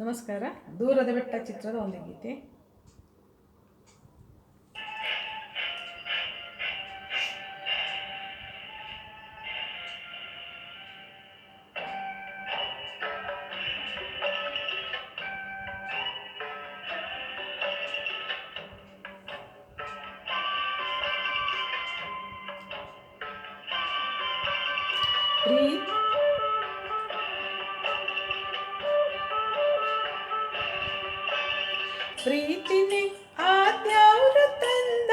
ನಮಸ್ಕಾರ. ದೂರದ ಬೆಟ್ಟ ಚಿತ್ರದ ಒಂದು ಗೀತೆ. ಪ್ರೀ പ്രീതിനെ ആ ത്യാവൃത്തന്ത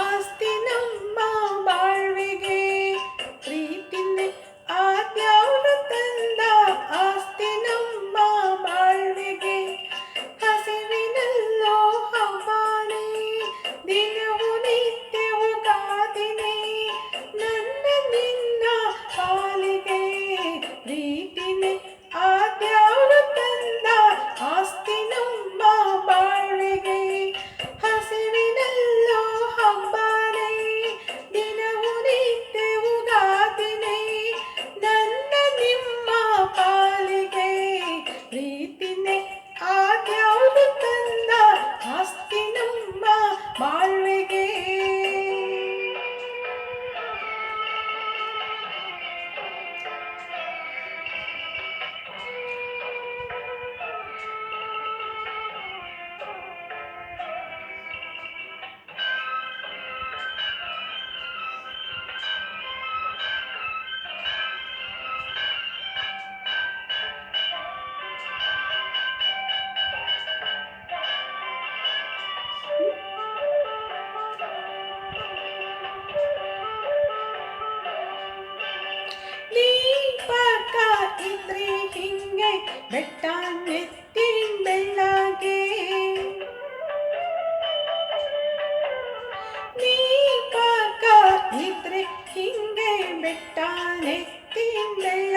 ആസ്തി നമ്മ ಹಿಂಗೆ ಬೆಟ್ಟ ನೆತ್ತಿ ಬೆಳ್ಳ